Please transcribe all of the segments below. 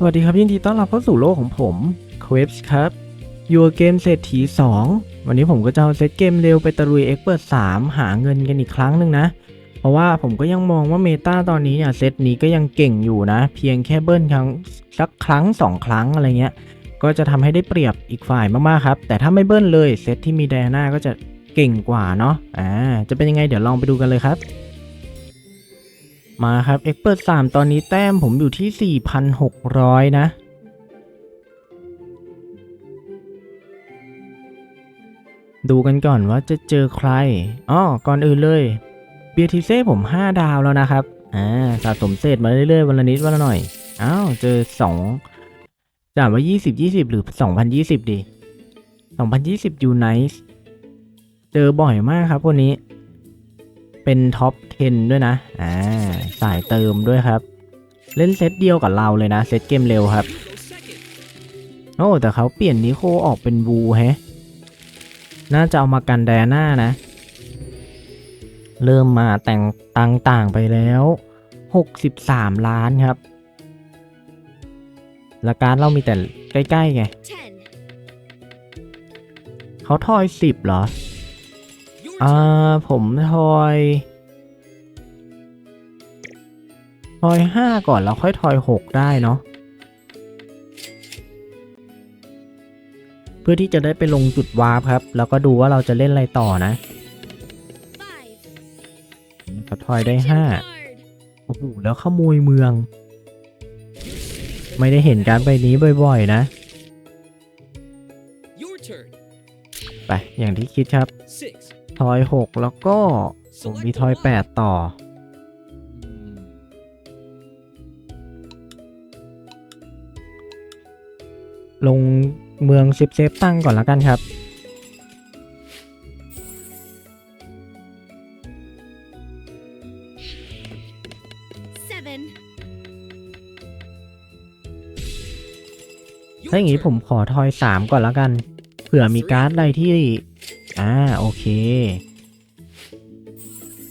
สวัสดีครับยินดีต้อนรับเข้าสู่โลกของผม q u e b s ครับยูเกมเศรษฐี 2 วันนี้ผมก็จะเอาเซตเกมเร็วไปตะลุยเอ็กเปิด3หาเงินกันอีกครั้งหนึ่งนะ เพราะว่าผมก็ยังมองว่าเมตาตอนนี้เนี่ยเซตนี้ก็ยังเก่งอยู่นะ เพียงแค่เบิ้ลครั้งสักครั้ง 2 ครั้งอะไรเงี้ย ก็จะทำให้ได้เปรียบอีกฝ่ายมากๆครับ แต่ถ้าไม่เบิ้ลเลยเซตที่มีไดอาน่าก็จะเก่งกว่าเนาะอ่าจะเป็นยังไงเดี๋ยวลองไปดูกันเลยครับ มาครับเอ็กเปิด3ตอนนี้แต้มผมอยู่ที่4,600นะ ดูกันก่อนว่าจะเจอใครอ๋อก่อนอื่นเลยเบียทิเซ่ผม5ดาวแล้วนะครับ อ่า สะสมเศษมาเรื่อยๆ วันละนิด วันละหน่อย อ้าว เจอ2จ่าว่า20 20หรือ2020ดี2020ยูไนส์เจอบ่อยมากครับคนนี้ เป็นท็อป 10 ด้วยนะ อ่า สายเติมด้วยครับ เล่นเซตเดียวกับเราเลยนะ เซตเกมเร็วครับ โอ้ แต่เขาเปลี่ยนนิโคออกเป็นบูแฮะ น่าจะเอามากันแดน่านะ เริ่มมาแต่งตังต่างไปแล้ว 63 ล้านครับและการดเรามีแต่ใกล้ ๆ ไง Ten. เขาทอย 10 เหรอ อ่าผมทอยทอย5ก่อนแล้วค่อยทอย6ได้เนาะเพื่อที่จะได้ไปลงจุดวาร์ปครับ แล้วก็ดูว่าเราจะเล่นอะไรต่อนะ Five. เขาทอยได้ Card. 5โอ้โหแล้วขโมยเมือง ไม่ได้เห็นการไปนี้บ่อยๆนะ Your turn. ไป อย่างที่คิดครับ Six. ทอย6แล้วก็ผมมีทอย8ต่อ ลงเมืองเซฟเซฟตั้งก่อนแล้วกันครับ Seven. ถ้าอย่างนี้ผมขอทอย3ก่อนแล้วกัน เผื่อมีการ์ดอะไรที่ อ่าโอเค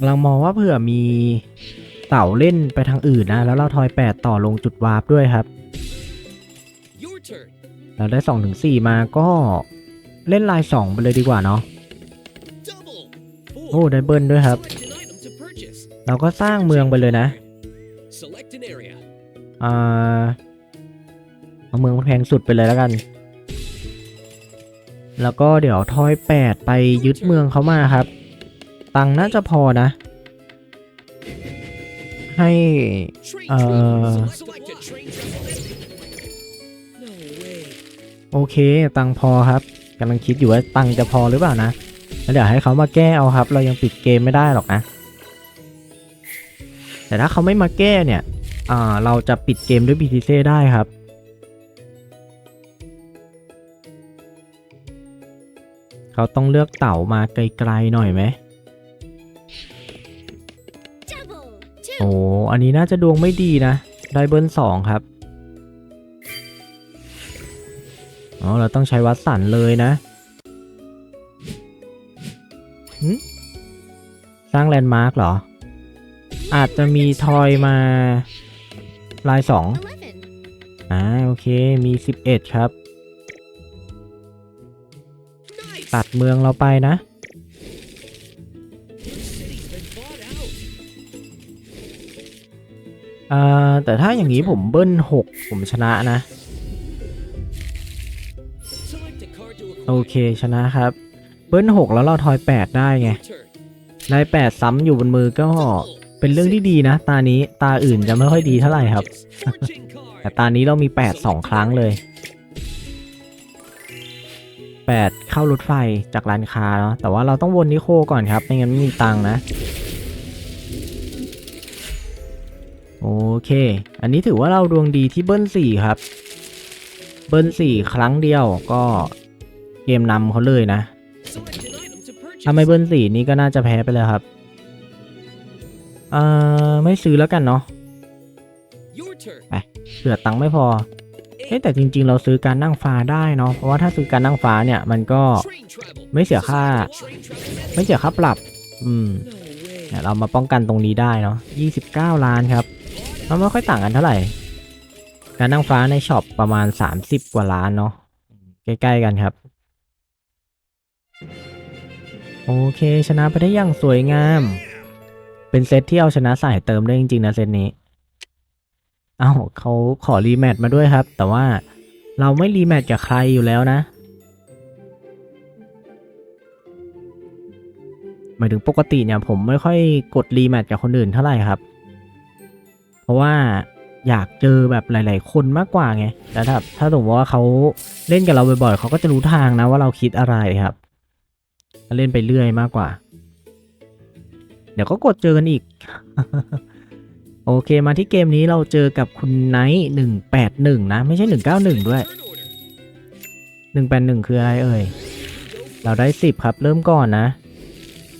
เรามองว่าเผื่อมีเต่าเล่นไปทางอื่นนะ แล้วเราทอย 8 ต่อลงจุดวาร์ปด้วยครับ Your turn. เราได้2ถึง4มาก็เล่นลาย 2 ไปเลยดีกว่าเนาะ Double. โอ้ Four. ได้เบิ้ลด้วยครับ Select an item to purchase. เราก็สร้างเมืองไปเลยนะ Select an area. อ่าเอาเมืองแพงสุดไปเลยแล้วกัน แล้วก็เดี๋ยวทอย 8 ไปยึดเมืองเขามาครับ ตังน่าจะพอนะ ให้ Train Uh, travel. Select a train travel. No way. โอเค ตังพอครับกำลังคิดอยู่ว่าตังจะพอหรือเปล่านะแล้วเดี๋ยวให้เขามาแก้เอาครับ เรายังปิดเกมไม่ได้หรอกนะ แต่ถ้าเขาไม่มาแก้เนี่ย อ่า เราจะปิดเกมด้วย BTC ได้ครับ เขาต้องเลือกเต่ามาไกลๆหน่อยไหม Double. โอ้ Two. อันนี้น่าจะดวงไม่ดีนะ ได้เบิร์นสองครับ อ๋อ เราต้องใช้วัดสันเลยนะหึสร้างแลนด์มาร์กเหรอ อาจจะมีทอยมาลายสอง Eleven. อ่า โอเค มี 11 ครับ ตัดเมืองเราไปนะ City's been bought out. อ่าแต่ถ้าอย่างนี้ผมเบิ้ล 6 ผมชนะนะ โอเคชนะครับ เบิ้ล 6 แล้วเราทอย 8 ได้ไง ได้8ซ้ำอยู่บนมือก็เป็นเรื่องที่ดีนะ ตานี้ตาอื่นจะไม่ค่อยดีเท่าไหร่ครับ แต่ตานี้เรามี 8 2 ครั้งเลย 8 เข้ารถไฟจากร้านค้าเนาะแต่ว่าเราต้องวนนิโคก่อนครับไม่งั้นไม่มีตังค์นะ โอเค อันนี้ถือว่าเราดวงดีที่เบิ้ล4ครับ เบิ้ล4 ครั้งเดียวก็เกมนำเขาเลยนะ Select an item to purchase. ถ้าไม่เบิ้ล4นี้ก็น่าจะแพ้ไปเลยครับเอ่อไม่ซื้อแล้วกันเนาะ Your turn. เผื่อตังค์ไม่พอ เอ๊แต่จริง ๆ เราซื้อการนั่งฟ้าได้เนาะเพราะว่าถ้าซื้อการนั่งฟ้าเนี่ยมันก็ไม่เสียค่า ไม่เสียค่าปรับ อืมเนี่ยเรามาป้องกันตรงนี้ได้เนาะ29 ล้านครับมันไม่ค่อยต่างกันเท่าไหร่ การนั่งฟ้าในช็อปประมาณ 30 กว่าล้านเนาะใกล้ๆกันครับ โอเคชนะไปได้อย่างสวยงาม เป็นเซตที่เอาชนะสายเติมได้จริงๆนะเซตนี้ เอ้าเขาขอรีแมตช์มาด้วยครับ แต่ว่าเราไม่รีแมตช์กับใครอยู่แล้วนะหมายถึงปกติเนี่ยผมไม่ค่อยกดรีแมตช์กับคนอื่นเท่าไหร่ครับ เพราะว่าอยากเจอแบบหลาย ๆ คนมากกว่าไงแต่ถ้าถ้าสมมติว่าเขาเล่นกับเราบ่อย ๆเขาก็จะรู้ทางนะว่าเราคิดอะไรครับ เล่นไปเรื่อยมากกว่า เดี๋ยวก็กดเจอกันอีก โอเคมาที่เกมนี้เราเจอกับคุณไนท์หนึ่งแปดหนึ่งนะ ไม่ใช่หนึ่งเก้าหนึ่งด้วยหนึ่งแปดหนึ่งคืออะไรเอ่ย เราได้สิบครับเริ่มก่อนนะ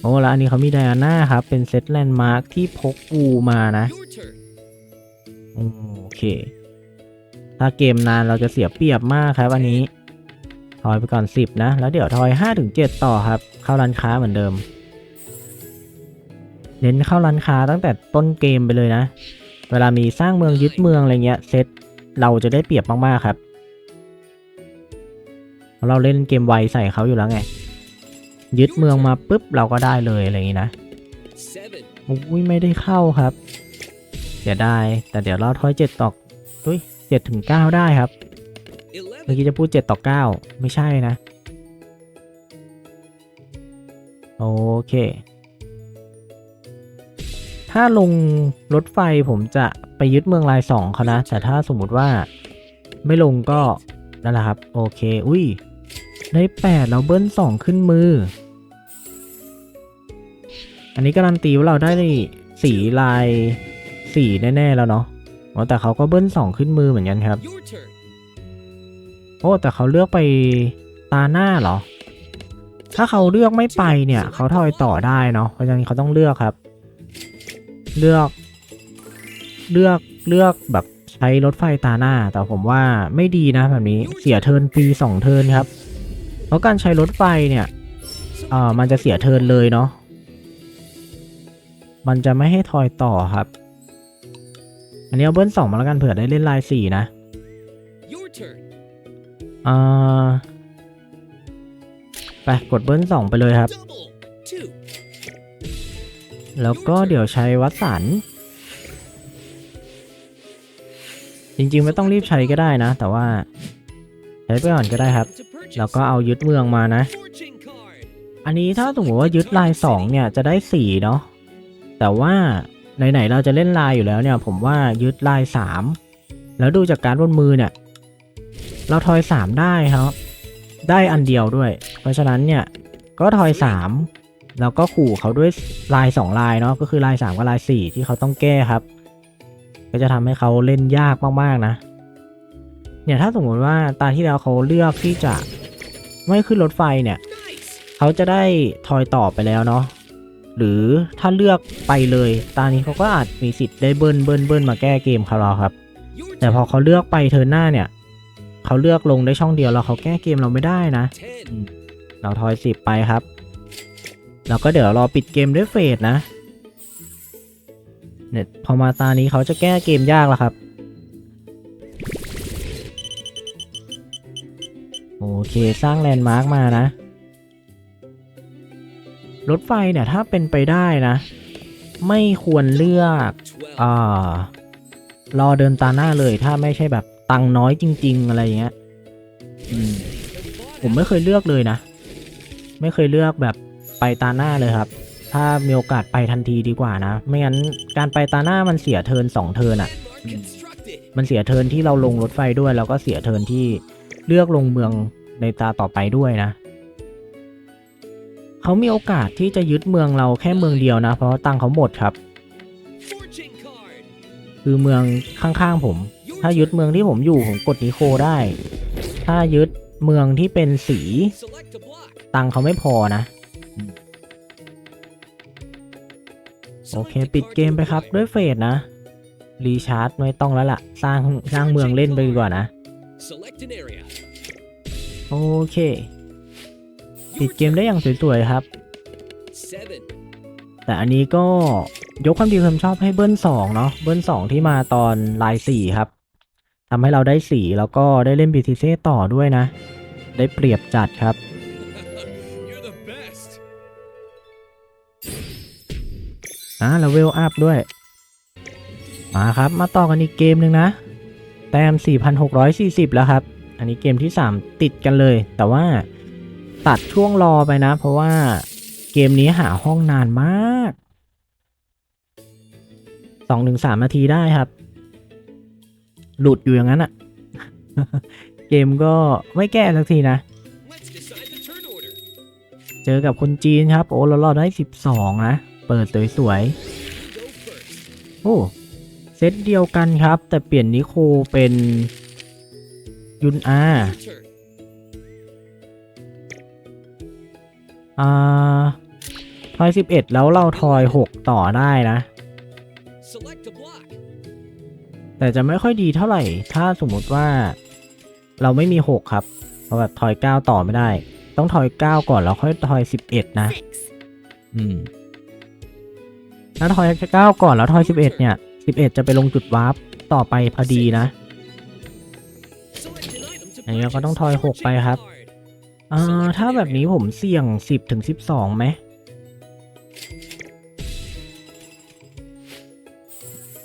โอ้แล้วอันนี้เขามีไดอาน่าครับ เป็นเซตแลนด์มาร์คที่พกปูมานะ โอเค ถ้าเกมนานเราจะเสียเปรียบมากครับอันนี้ ทอยไปก่อน 10 นะ แล้วเดี๋ยวทอย5ถึง7ต่อครับ เข้าร้านค้าเหมือนเดิม เน้นเข้าร้านค้าตั้งแต่ต้นเกมไปเลยนะ เวลามีสร้างเมืองยึดเมืองอะไรเงี้ยเซตเราจะได้เปรียบมากๆครับ เราเล่นเกมไวใส่เขาอยู่แล้วไง ยึดเมืองมาปุ๊บเราก็ได้เลยอะไรอย่างงี้นะอุ้ยไม่ได้เข้าครับเสียดายแต่เดี๋ยวเราทอยเจ็ดต่ออุ้ยเจ็ดถึงเก้าได้ครับ เมื่อกี้จะพูดเจ็ดต่อเก้าไม่ใช่นะ โอเค ถ้าลงรถไฟผมจะไปยึดเมืองลายสองเขานะ แต่ถ้าสมมุติว่าไม่ลงก็นั่นแหละครับ โอเค อุ้ย ได้แปดเราเบิ้ลสองขึ้นมือ อันนี้การันตีว่าเราได้สีลายสีแน่ ๆ แล้วเนาะอ๋อแต่เขาก็เบิ้ลสองขึ้นมือเหมือนกันครับ Your turn. โอ้ แต่เขาเลือกไปตาหน้าเหรอ ถ้าเขาเลือกไม่ไปเนี่ย เขาทอยต่อได้เนาะ เพราะฉะนั้นเขาต้องเลือกครับ เลือกเลือกเลือกแบบใช้รถไฟตาหน้า แต่ผมว่าไม่ดีนะแบบนี้เสียเทิร์นปีสองเทิร์นครับ เพราะการใช้รถไฟเนี่ยเอ่อมันจะเสียเทิร์นเลยเนาะมันจะไม่ให้ทอยต่อครับ อันนี้เอาเบิ้ลสองมาแล้วกันเผื่อได้เล่นลายสี่นะ Your turn. อ่าไปกดเบิ้ลสองไปเลยครับ Double. Two. แล้วก็เดี๋ยวใช้วัดสัน จริงๆไม่ต้องรีบใช้ก็ได้นะ แต่ว่า ใช้ไปก่อนก็ได้ครับ แล้วก็เอายึดเมืองมานะ อันนี้ถ้าสมมติว่ายึดลายสองเนี่ยจะได้สี่เนาะ แต่ว่าไหนๆเราจะเล่นลายอยู่แล้วเนี่ย ผมว่ายึดลายสามแล้วดูจากการบนมือเนี่ย เราทอยสามได้ครับ ได้อันเดียวด้วย เพราะฉะนั้นเนี่ยก็ทอยสาม แล้วก็ขู่เขาด้วยลายสองลายเนาะก็คือลายสามกับลายสี่ที่เขาต้องแก้ครับ ก็จะทำให้เขาเล่นยากมากๆนะ เนี่ยถ้าสมมติว่าตาที่แล้วเขาเลือกที่จะไม่ขึ้นรถไฟเนี่ย Nice. เขาจะได้ทอยต่อไปแล้วเนาะหรือถ้าเลือกไปเลย ตานี้เขาก็อาจมีสิทธิ์ได้เบิ้ลเบิ้ลเบิ้ลมาแก้เกมเขาเราครับ Your แต่พอ turn. เขาเลือกไปเทิร์นหน้าเนี่ยเขาเลือกลงได้ช่องเดียวแล้วเขาแก้เกมเราไม่ได้นะ Ten. เราทอยสิบไปครับ แล้วก็เดี๋ยวรอปิดเกมด้วยเฟสนะ เนี่ยพอมาตานี้เขาจะแก้เกมยากแล้วครับ โอเคสร้างแลนด์มาร์กมานะ รถไฟเนี่ยถ้าเป็นไปได้นะ ไม่ควรเลือกอ่ารอเดินตาหน้าเลยถ้าไม่ใช่แบบตังค์น้อยจริง ๆ อะไรอย่างเงี้ยอืมผมไม่เคยเลือกเลยนะ ไม่เคยเลือกแบบ ไปตาหน้าเลยครับ ถ้ามีโอกาสไปทันทีดีกว่านะ ไม่งั้นการไปตาหน้ามันเสียเทิร์นสองเทิร์นอะ่ะ มันเสียเทิร์นที่เราลงรถไฟด้วย แล้วก็เสียเทิร์นที่เลือกลงเมืองในตาต่อไปด้วยนะเขามีโอกาสที่จะยึดเมืองเราแค่เมืองเดียวนะ เพราะตังค์เขาหมดครับ คือเมืองข้างๆผม ถ้ายึดเมืองที่ผมอยู่ผมกดนิโคได้ ถ้ายึดเมืองที่เป็นสี ตังค์เขาไม่พอนะ โอเคปิดเกมไปครับด้วยเฟสนะ รีชาร์จไม่ต้องแล้วล่ะ สร้างสร้างเมืองเล่นไปดีกว่านะ โอเค ปิดเกมได้อย่างสวยๆครับ แต่อันนี้ก็ยกความดีความชอบให้เบิ้ลสองเนาะเบิ้ลสองที่มาตอนลายสี่ครับทำให้เราได้สีแล้วก็ได้เล่นบีทีเซต่อด้วยนะ ได้เปรียบจัดครับ อ่าแล้วเวลอัพด้วย มาครับ มาต่อกันอีกเกมหนึ่งนะ แต้ม 4,640 แล้วครับ อันนี้เกมที่ 3 ติดกันเลย แต่ว่าตัดช่วงรอไปนะ เพราะว่าเกมนี้หาห้องนานมาก 2-3 นาทีได้ครับ หลุดอยู่อย่างนั้นอะเกมก็ไม่แก้สักทีนะ เจอกับคนจีนครับ โอ้เรารอได้ 12 นะ เปิดสวยๆ โอ้ เซตเดียวกันครับ แต่เปลี่ยนนิโคเป็นยุนอา Your turn. อ่าทอย11แล้วเราทอย6ต่อได้นะ แต่จะไม่ค่อยดีเท่าไหร่ ถ้าสมมติว่า เราไม่มี6ครับเราแบบทอย9ต่อไม่ได้ ต้องทอย9ก่อนแล้วค่อยทอย11นะ Six. อืม ถ้าทอย9ก่อนแล้วทอย11เนี่ย11จะไปลงจุดวาร์ปต่อไปพอดีนะ Select an item to อันนี้เราก็ต้องทอย6ไปครับอ่าถ้าแบบนี้ผมเสี่ยง10ถึง12ไหม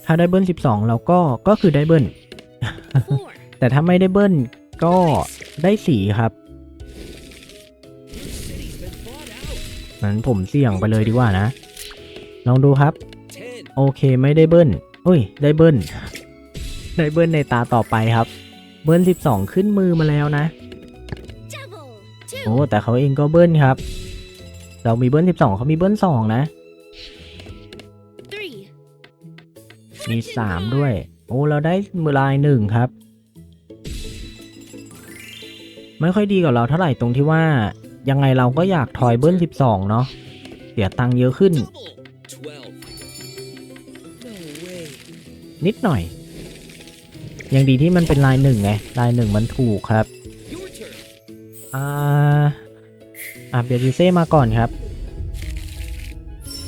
ถ้าได้เบิ้ล12เราก็ก็คือได้เบิ้ลแต่ถ้าไม่ได้เบิ้ลก็ได้สีครับ City's been bought out. นั้นผมเสี่ยงไปเลยดีกว่านะ ลองดูครับ Ten. โอเคไม่ได้เบิ้ลอุ้ย ได้เบิ้ลได้เบิ้ลในตาต่อไปครับ เบิ้ล12 ขึ้นมือมาแล้วนะ Double. โอ้ Two. แต่เขาเองก็เบิ้ลครับ เรามีเบิ้ล12เขามีเบิ้ล2นะ Three. มีสามด้วย โอ้ เราได้มือลายหนึ่งครับ ไม่ค่อยดีกับเราเท่าไหร่ตรงที่ว่า ยังไงเราก็อยากทอยเบิ้ลสิบสองเนาะเสียตังค์เยอะขึ้น นิดหน่อย ยังดีที่มันเป็นลายหนึ่งไง ลายหนึ่งมันถูกครับ อ่าอะเบดิเซ่มาก่อนครับ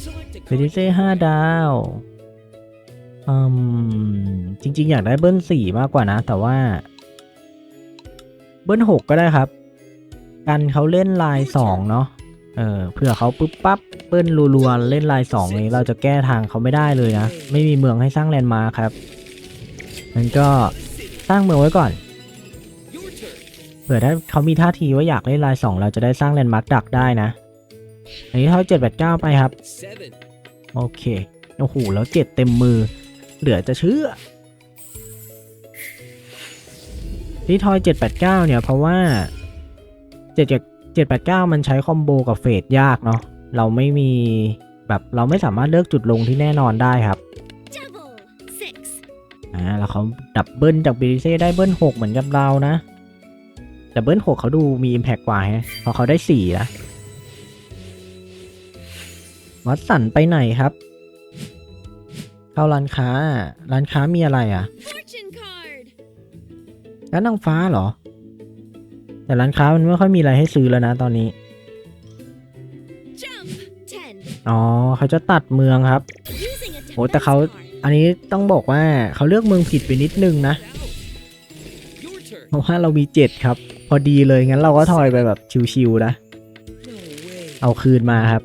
Select a เบดิเซ่ห้าดาวอืมจริง ๆ อยากได้เบิ้ลสี่มากกว่านะ แต่ว่า เบิ้ลหกก็ได้ครับ กันเขาเล่นลายสองเนาะ เออเผื่อเขาปุ๊บปั๊บเบิ้ลรัวๆเล่นลายสองนี้เราจะแก้ทางเขาไม่ได้เลยนะ ไม่มีเมืองให้สร้างแลนด์มาร์คครับงั้นก็สร้างเมืองไว้ก่อนเผื่อถ้าเขามีท่าทีว่าอยากเล่นลายสองเราจะได้สร้างแลนด์มาร์คดักได้นะ อันนี้เท่าเจ็ดแปดเก้าไปครับ โอเค โอ้โห แล้วเจ็ดเต็มมือ เหลือจะเชื่อที่ทอยเจ็ดแปดเก้าเนี่ย เพราะว่าเจ็ดเจ็ดแปดเก้ามันใช้คอมโบกับเฟดยากเนาะเราไม่มีแบบเราไม่สามารถเลือกจุดลงที่แน่นอนได้ครับ Double. Six. อ่าแล้วเขาดับเบิลจากบิลิเซ่ได้เบิลหกเหมือนกับเรานะ แต่เบิลหกเขาดูมี Impact กว่าฮะเพราะเขาได้สี่นะวัดสันไปไหนครับ เข้าร้านค้า ร้านค้ามีอะไรอะ Fortune card. ร้านนางฟ้าเหรอ แต่ร้านค้ามันไม่ค่อยมีอะไรให้ซื้อแล้วนะตอนนี้ Jump. Ten. อ๋อเขาจะตัดเมืองครับ Using a โอ้แต่เขา defense card. อันนี้ต้องบอกว่าเขาเลือกเมืองผิดไปนิดนึงนะ Out. Your turn. เพราะว่าเรามีเจ็ดครับ พอดีเลยงั้นเราก็ทอยไปแบบชิวๆนะ No way. เอาคืนมาครับ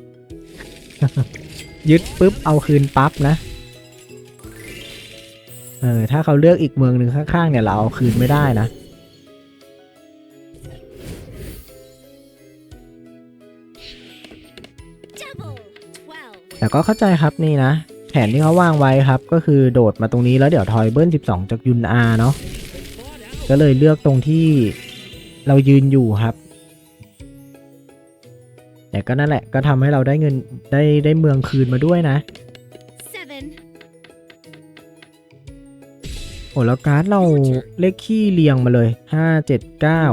ยึดปุ๊บเอาคืนปั๊บนะเออถ้าเขาเลือกอีกเมืองหนึ่งข้างๆเนี่ยเราเอาคืนไม่ได้นะ แต่ก็เข้าใจครับนี่นะ แผนที่เขาวางไว้ครับ ก็คือโดดมาตรงนี้แล้วเดี๋ยวทอยเบิ้ล12 จากยุนอาเนาะ Bought out. ก็เลยเลือกตรงที่เรายืนอยู่ครับ แต่ก็นั่นแหละก็ทำให้เราได้เงินได้ได้เมืองคืนมาด้วยนะ Seven. โอ้แล้วการ์ดเราเลขขี้เรียงมาเลยห้าเจ็ดเก้า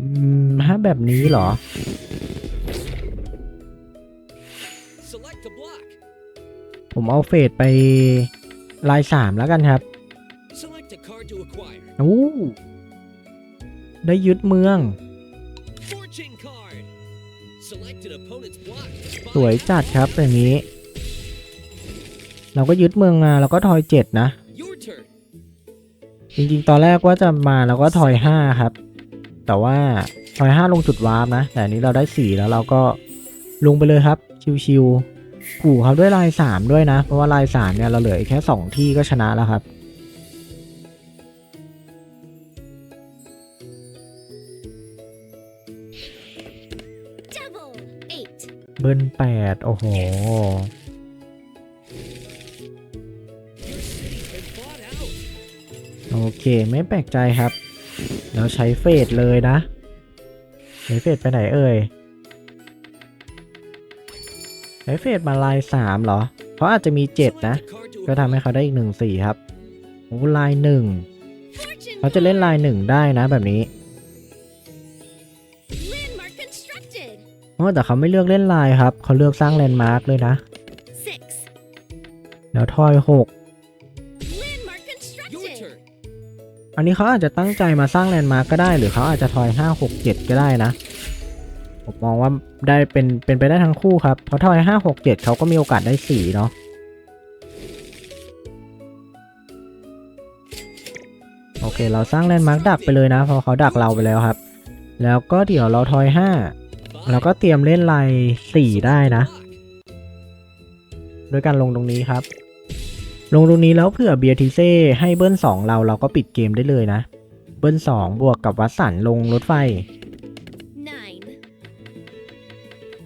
อืมถ้าแบบนี้เหรอ ผมเอาเฟดไปลายสามแล้วกันครับ Select a card to acquire. อู้ได้ยึดเมือง Fortune card. Select an opponent's block. สวยจัดครับอย่างนี้ เราก็ยึดเมืองมาแล้วก็ทอยเจ็ดนะ Your turn. จริงๆ ตอนแรกว่าจะมาแล้วก็ทอยห้าครับ แต่ว่าทอยห้าลงจุดวาร์ปนะ แต่อันนี้เราได้สี่แล้วเราก็ลงไปเลยครับ ชิวๆ ขู่เขาด้วยลายสามด้วยนะ เพราะว่าลายสามเนี่ยเราเหลืออีกแค่สองที่ก็ชนะแล้วครับ Double. Eight. เบิ้ลแปดโอ้โห Been bought out. โอเคไม่แปลกใจครับ เราใช้เฟสเลยนะใช้เฟสไปไหนเอ่ย เฟสมาลายสามเหรอเขาอาจจะมีเจ็ดนะ ก็ทำให้เขาได้อีกหนึ่งสี่ครับโอ้ลายหนึ่งเขาจะเล่นลายหนึ่งได้นะแบบนี้โอ้แต่เขาไม่เลือกเล่นลายครับ เขาเลือกสร้างแลนด์มาร์กเลยนะ แล้วทอยหกอันนี้เขาอาจจะตั้งใจมาสร้างแลนด์มาร์กก็ได้ หรือเขาอาจจะทอยห้าหกเจ็ดก็ได้นะ ผมมองว่าได้เป็นเป็นไปได้ทั้งคู่ครับ เพราะทอยห้าหกเจ็ดเขาก็มีโอกาสได้สี่เนาะโอเค เราสร้างแลนด์มาร์กดักไปเลยนะ เพราะเขาดักเราไปแล้วครับ แล้วก็เดี๋ยวเราทอยห้าเราก็เตรียมเล่นลายสี่ได้นะ โดยการลงตรงนี้ครับ ลงตรงนี้แล้วเผื่อเบียร์ทีเซ่ให้เบิ้ลสองเราเราก็ปิดเกมได้เลยนะ เบิ้ลสองบวกกับวัดสันลงรถไฟ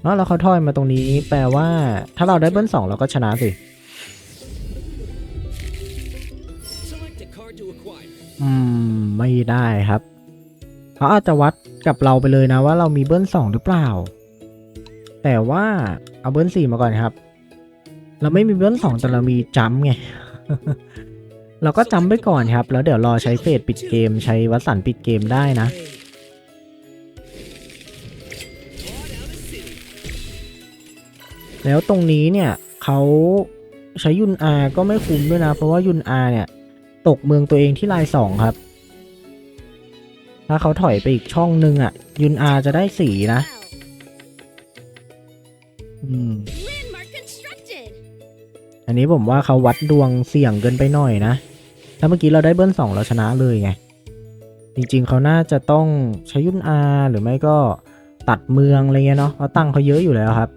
แล้วเขาทอยมาตรงนี้แปลว่า ถ้าเราได้เบิ้ลสองเราก็ชนะสิอืม ไม่ได้ครับเขาอาจจะวัดกับเราไปเลยนะว่าเรามีเบิ้ลสองหรือเปล่า แต่ว่าเอาเบิ้ลสี่มาก่อนครับ เราไม่มีเบิ้ลสองแต่เรามีจัมไงเราก็จัมไปก่อนครับ แล้วเดี๋ยวรอใช้เฟสปิดเกมใช้วัดสันปิดเกมได้นะ แล้วตรงนี้เนี่ยเขาใช้ยุนอาก็ไม่คุ้มด้วยนะ เพราะว่ายุนอาเนี่ย ตกเมืองตัวเองที่ลายสองครับ ถ้าเขาถอยไปอีกช่องนึงอะ ยุนอาจะได้สีนะอืมอันนี้ผมว่าเขาวัดดวงเสี่ยงเกินไปหน่อยนะ ถ้าเมื่อกี้เราได้เบิ้ลสองเราชนะเลยไง จริงๆเขาน่าจะต้องใช้ยุนอาหรือไม่ก็ตัดเมืองอะไรเงี้ยเนาะเพราะตังเขาเยอะอยู่แล้วครับ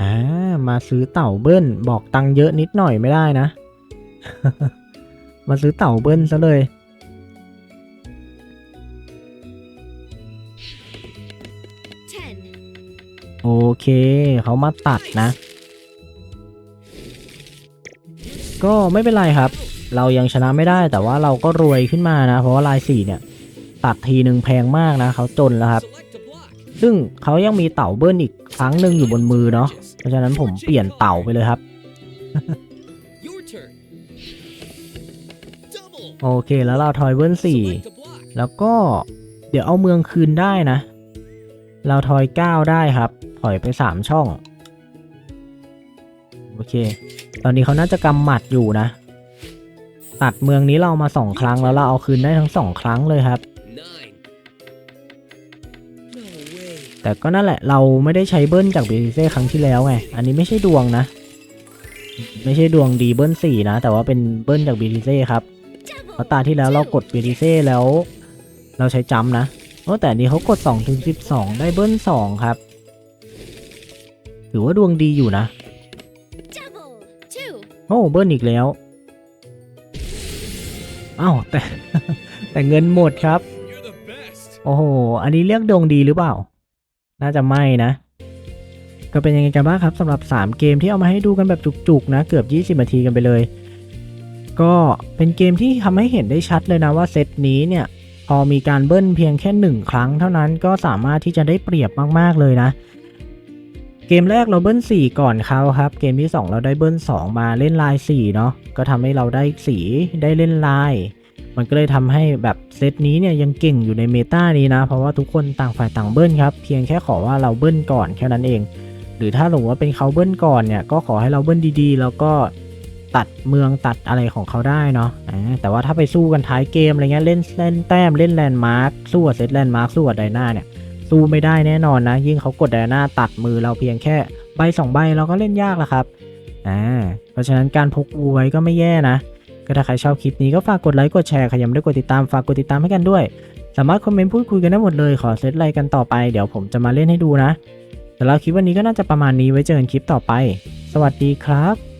อ่ามาซื้อเต่าเบิ้ลบอกตังค์เยอะนิดหน่อยไม่ได้นะ มาซื้อเต่าเบิ้ลซะเลย Ten. โอเคเขามาตัดนะ ก็ไม่เป็นไรครับ เรายังชนะไม่ได้แต่ว่าเราก็รวยขึ้นมานะ เพราะว่าลายสี่เนี่ย ตัดทีหนึ่งแพงมากนะเขาจนแล้วครับ Select a block. ซึ่งเขายังมีเต่าเบิ้ลอีกครั้งหนึ่งอยู่บนมือเนาะเพ ราะฉะนั้นผมเปลี่ยนเต่าไปเลยครับ Your turn. Double. โอเคแล้วเราทอยเบิ้ลสี่ Select a block. แล้วก็เดี๋ยวเอาเมืองคืนได้นะ เราทอยเก้าได้ครับ ถอยไปสามช่อง โอเค ตอนนี้เขาน่าจะกำหมัดอยู่นะ ตัดเมืองนี้เรามาสองครั้งแล้วเราเอาคืนได้ทั้งสองครั้งเลยครับ แต่ก็นั่นแหละเราไม่ได้ใช้เบิ้ลจากเบลิเซ่ครั้งที่แล้วไง อันนี้ไม่ใช่ดวงนะ ไม่ใช่ดวงดีเบิ้ลสี่นะ แต่ว่าเป็นเบิ้ลจากเบลิเซ่ครับเพราะตาที่แล้วเรากดเบลิเซ่แล้ว เราใช้จัมนะโอ้แต่นี้เขากด2ถึง12 ได้เบิ้ล2ครับ ถือว่าดวงดีอยู่นะ โอ้เบิ้ลอีกแล้วอ้าวแต่แต่เงินหมดครับ โอ้โห อันนี้เรียกดวงดีหรือเปล่า น่าจะไม่นะ ก็เป็นยังไงกันบ้างครับสำหรับ 3 เกมที่เอามาให้ดูกันแบบจุกๆนะเกือบ 20นาทีกันไปเลย ก็เป็นเกมที่ทำให้เห็นได้ชัดเลยนะว่าเซตนี้เนี่ยพอมีการเบิ้ลเพียงแค่ 1 ครั้งเท่านั้นก็สามารถที่จะได้เปรียบมากๆเลยนะ เกมแรกเราเบิ้ล4 ก่อนเขาครับ เกมที่ 2 เราได้เบิ้ล2 มาเล่นลาย4เนาะก็ทำให้เราได้สีได้เล่นลาย มันก็เลยทำให้แบบเซตนี้เนี่ยยังเก่งอยู่ในเมตานี้นะ เพราะว่าทุกคนต่างฝ่ายต่างเบิ้ลครับ เพียงแค่ขอว่าเราเบิ้ลก่อนแค่นั้นเอง หรือถ้าหลงว่าเป็นเขาเบิ้ลก่อนเนี่ยก็ขอให้เราเบิ้ลดีๆ แล้วก็ตัดเมืองตัดอะไรของเขาได้เนาะแต่ว่าถ้าไปสู้กันท้ายเกมอะไรเงี้ยเล่นเล่นแต้มเล่นแลนด์มาร์คสู้กับเซตแลนด์มาร์คสู้กับไดนาเนี่ยสู้ไม่ได้แน่นอนนะ ยิ่งเขากดไดนาตัดมือเราเพียงแค่ใบสองใบเราก็เล่นยากแล้วครับอ่าเพราะฉะนั้นการพกอูไว้ก็ไม่แย่นะ ก็ถ้าใครชอบคลิปนี้ก็ฝากกดไลค์กดแชร์ใครยังไม่ได้กดติดตามฝากกดติดตามให้กันด้วย สามารถคอมเมนต์พูดคุยกันได้หมดเลยขอเซตไลค์กันต่อไปเดี๋ยวผมจะมาเล่นให้ดูนะแต่เราคลิปวันนี้ก็น่าจะประมาณนี้ไว้เจอกันคลิปต่อไป สวัสดีครับ